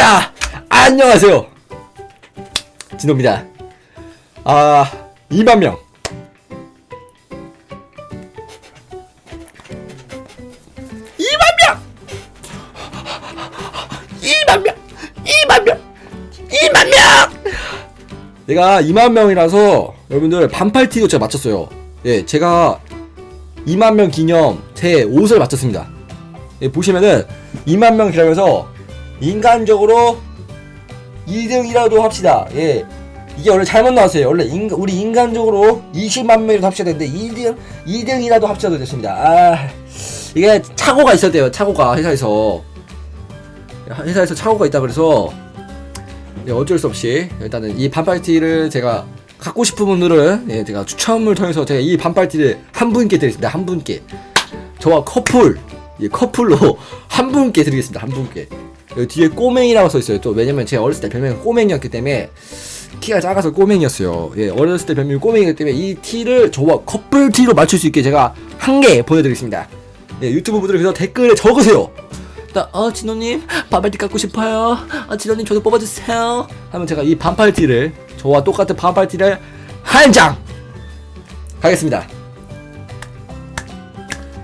자, 안녕하세요. 진호입니다. 아, 2만 명. 2만 명! 2만 명! 2만 명! 2만 명! 제가 2만 명이라서 여러분들 반팔 티도 제가 맞췄어요. 예, 제가 2만 명 기념 제 옷을 맞췄습니다. 예, 보시면은 2만 명 기념해서 인간적으로 2등이라도 합시다. 예. 이게 원래 잘못 나왔어요. 원래 인, 우리 인간적으로 20만 명이라도 합쳐야 되는데 2등 2등이라도 합쳐도 됐습니다. 아 이게 착오가 돼요. 착오가 회사에서 회사에서 착오가 있다 그래서 예, 어쩔 수 없이 일단은 이 반팔티를 제가 갖고 싶은 분들은 예, 제가 추첨을 통해서 제가 이 반팔티를 한 분께 드리겠습니다. 한 분께 저와 커플 예, 커플로 한 분께 드리겠습니다. 한 분께 여기 뒤에 꼬맹이라고 써 있어요. 또 왜냐면 제가 어렸을 때 별명이 꼬맹이였기 때문에 키가 작아서 꼬맹이였어요. 예, 어렸을 때 별명이 꼬맹이기 때문에 이 티를 저와 커플 티로 맞출 수 있게 제가 한 개 보여드리겠습니다. 예, 유튜브 분들 그래서 댓글에 적으세요. 나, 어, 진호님, 반팔티 갖고 싶어요. 어, 진호님, 저도 뽑아주세요. 하면 제가 이 반팔티를, 저와 똑같은 반팔티를 한 장! 가겠습니다.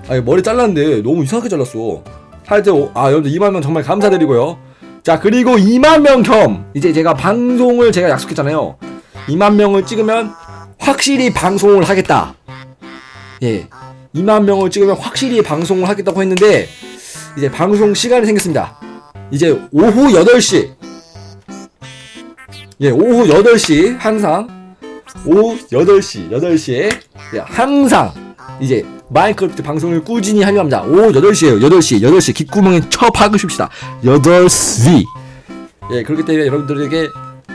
아니, 머리 잘랐는데 너무 이상하게 잘랐어. 하여튼, 아, 여러분들 2만명 정말 감사드리고요. 자, 그리고 2만명 겸, 이제 제가 방송을 제가 약속했잖아요. 2만명을 찍으면 확실히 방송을 하겠다. 예. 2만 명을 찍으면 확실히 방송을 하겠다고 했는데, 이제 방송 시간이 생겼습니다. 이제 오후 8시. 예, 오후 8시 항상 오후 8시, 8시에 항상 이제 마인크래프트 방송을 꾸준히 하려 합니다. 오후 8시에요. 8시, 8시 귓구멍에 쳐 박으십시다. 8시. 예, 그렇기 때문에 여러분들에게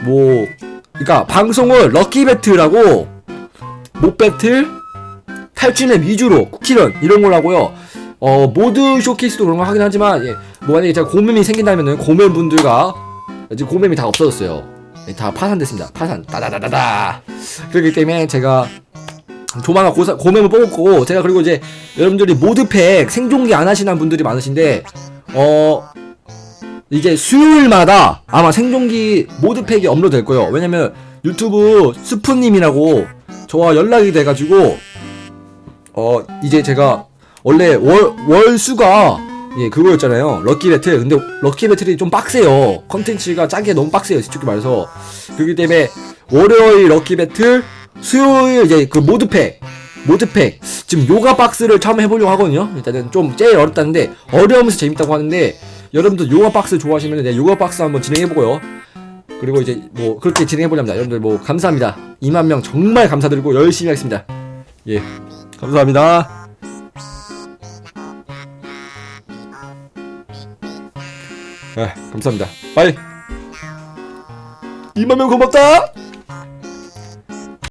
뭐 그러니까 방송을 럭키 배틀하고 못 배틀 탈출맵 위주로 쿠키런 이런 걸 하고요. 어 모드 쇼케이스도 그런 거 하긴 하지만 예, 뭐 만약에 제가 고mem이 생긴다면은 고mem 분들과 지금 고mem이 다 없어졌어요. 예, 다 파산됐습니다. 파산 따다다다다. 그렇기 때문에 제가 조만간 고사, 뽑을 거고 제가 그리고 이제 여러분들이 모드팩 생존기 안 하시는 분들이 많으신데 어 이제 수요일마다 아마 생존기 모드팩이 업로드 될 거예요. 왜냐면 유튜브 스프님이라고 저와 연락이 돼가지고 어 이제 제가 원래 월 월수가 예 그거였잖아요. 럭키 배틀. 근데 럭키 배틀이 좀 빡세요. 컨텐츠가 짜게 너무 빡세요. 솔직히 말해서. 그렇기 때문에 월요일 럭키 배틀 수요일 이제 그 모드팩 모드팩. 지금 요가 박스를 처음 해보려고 하거든요. 일단은 좀 제일 어렵다는데 어려우면서 재밌다고 하는데 여러분들 요가 박스 좋아하시면 내 요가 박스 한번 진행해보고요. 그리고 이제 뭐 그렇게 진행해보렵니다. 여러분들 뭐 감사합니다. 2만 명 정말 감사드리고 열심히 하겠습니다. 예. 감사합니다. 네, 감사합니다. 빠이. 2만 명 고맙다.